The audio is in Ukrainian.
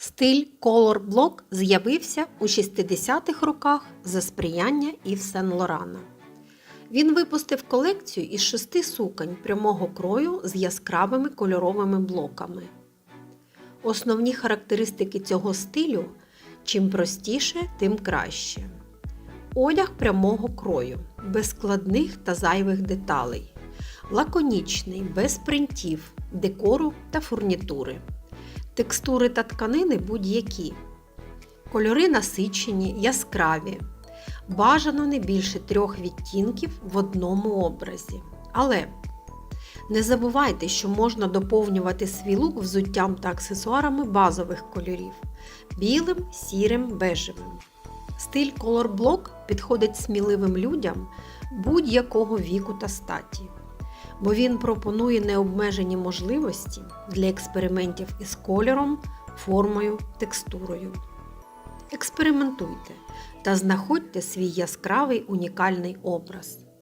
Стиль Color Block з'явився у 60-х роках за сприяння Ів Сен Лорана. Він випустив колекцію із шести суконь прямого крою з яскравими кольоровими блоками. Основні характеристики цього стилю чим простіше, тим краще. Одяг прямого крою, без складних та зайвих деталей, лаконічний, без принтів, декору та фурнітури. Текстури та тканини будь-які. Кольори насичені, яскраві. Бажано не більше трьох відтінків в одному образі. Але не забувайте, що можна доповнювати свій лук взуттям та аксесуарами базових кольорів білим, сірим, бежевим. Стиль Block підходить сміливим людям будь-якого віку та статі, бо він пропонує необмежені можливості для експериментів із кольором, формою, текстурою. Експериментуйте та знаходьте свій яскравий унікальний образ.